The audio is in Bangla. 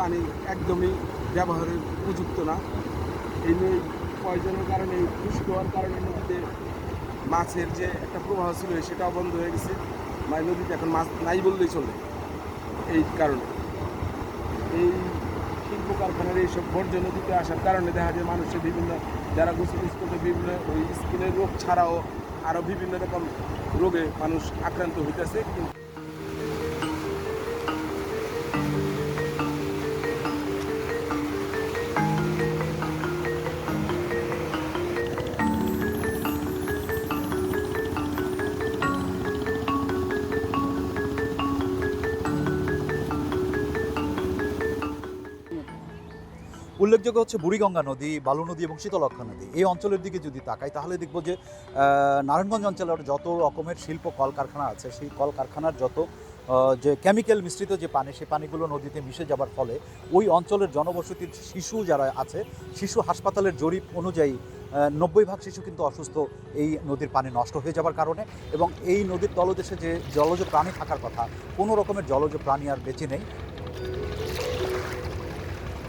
পানি একদমই ব্যবহারের উপযুক্ত না। এই নই পয়জনের কারণে দূষিত হওয়ার কারণে নদীতে মাছের যে একটা প্রবাহ ছিল, সেটাও বন্ধ হয়ে গেছে। মানে নদীতে এখন মাছ নাই বললেই চলে এই কারণে। এই শিল্প কারখানার এইসব বর্জ্য নদীতে আসার কারণে দেখা যায় মানুষের বিভিন্ন, যারা গোসল করতে বিভিন্ন ওই স্কিনের রোগ ছাড়াও আরও বিভিন্ন রকম রোগে মানুষ আক্রান্ত হইতেছে। কিন্তু উল্লেখযোগ্য হচ্ছে বুড়িগঙ্গা নদী, বালু নদী এবং শীতলক্ষা নদী। এই অঞ্চলের দিকে যদি তাকাই, তাহলে দেখব যে নারায়ণগঞ্জ অঞ্চলের যত রকমের শিল্প কলকারখানা আছে, সেই কলকারখানার যত যে কেমিক্যাল মিশ্রিত যে পানি সেই পানিগুলো নদীতে মিশে যাবার ফলে ওই অঞ্চলের জনবসতির শিশু যারা আছে, শিশু হাসপাতালের জরিপ অনুযায়ী নব্বই ভাগ শিশু কিন্তু অসুস্থ। এই নদীর পানি নষ্ট হয়ে যাবার কারণে এবং এই নদীর তলদেশে যে জলজ প্রাণী থাকার কথা, কোনো রকমের জলজ প্রাণী আর বেঁচে নেই।